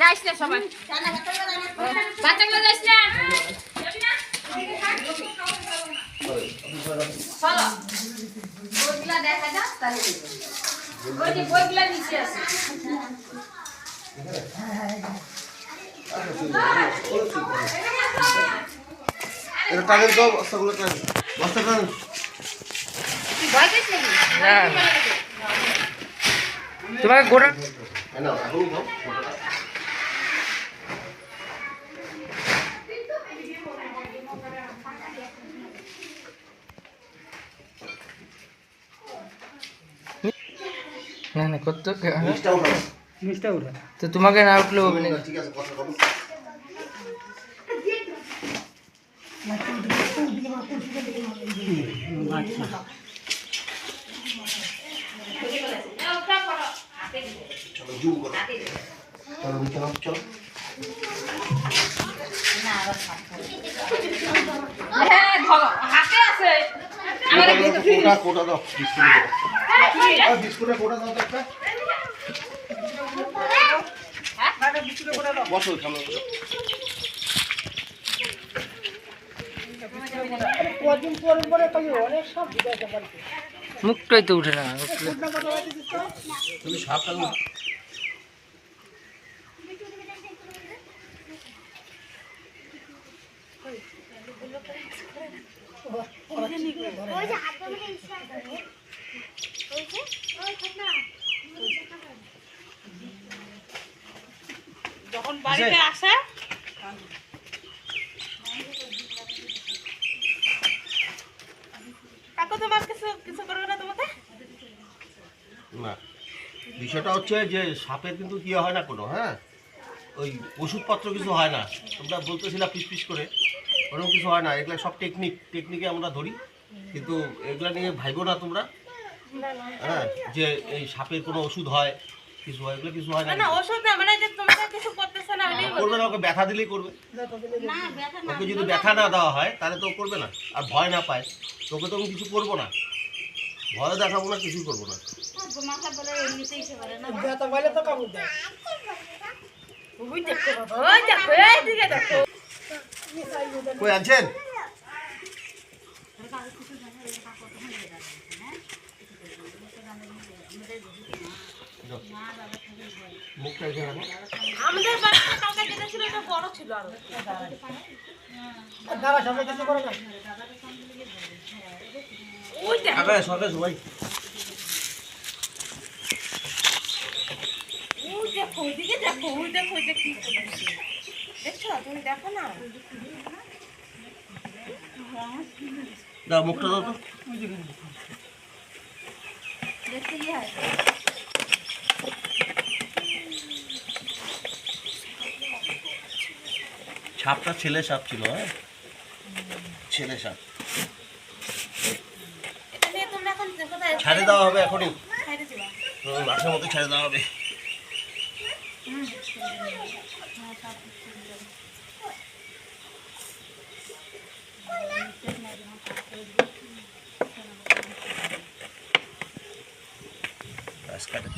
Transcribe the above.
যাইস না সবাই বাচ্চাগুলো যাইস না চলো বইগুলা দেখা যাক তাহলে ওই যে বইগুলা নিচে আছে এটা টানেন তো বস্তাগুলো টানেন বস্তা ভয় নাকি? না। তোমাকে গোটা না এখনই দাও না না করতে মিষ্টা তো তোমাকে না উঠলে হবে না ঠিক আছে কথা বলো চলো জুম করো চলো নিচে নাও চলো হাতে আছে কোটা দাও বিস্কুটের কোটা দাও একটা বসো সামনে বসো। মুখটাই তো উঠে না। উঠলে তুমি সাবধান যখন বাড়িতে আসে কাকু তোমার কিছু কিছু করবে না তোমাকে? না। বিষয়টা হচ্ছে যে সাপের কিন্তু ইয়ে হয় না কোনো হ্যাঁ? ওই ওষুধপত্র কিছু হয় না। তোমরা বলতেছিলা পিস পিস করে ওরকম কিছু হয় না। এগুলো সব টেকনিক টেকনিকে আমরা ধরি। কিন্তু এগুলা নিয়ে ভাইবো না তোমরা। হ্যাঁ যে এই সাপের কোনো ওষুধ হয় কিছু হয় এগুলো কিছু হয় না। না ওষুধ না মানে যে তোমাকে কিছু করতেছে। করবে না ওকে ব্যথা দিলেই করবে। ওকে যদি ব্যথা না দেওয়া হয় তাহলে তো ও করবে না আর ভয় না পায়। তোকে তো আমি কিছু করব না। ভয় দেখাবো না কিছুই করব না। ওই দেখো বাবা, ওই দেখো এইদিকে দেখো। কই আনছেন। আমাদের বাড়িতে কালকে যেটা ছিল ওটা বড় ছিল আরও। ওই দেখো। আবে সকাল সবাই। ওই দেখো ওইদিকে দেখো ওই দেখো ওই দেখো। দেখছ? তুমি দেখো না? দাও মুখটা দাও তো। সাপটা ছেলে সাপ ছিল হ্যাঁ? ছেলে সাপ। ছাড়ে দেওয়া হবে এখনই। হুম, মধ্যে ছেড়ে দেওয়া হবে। কাটে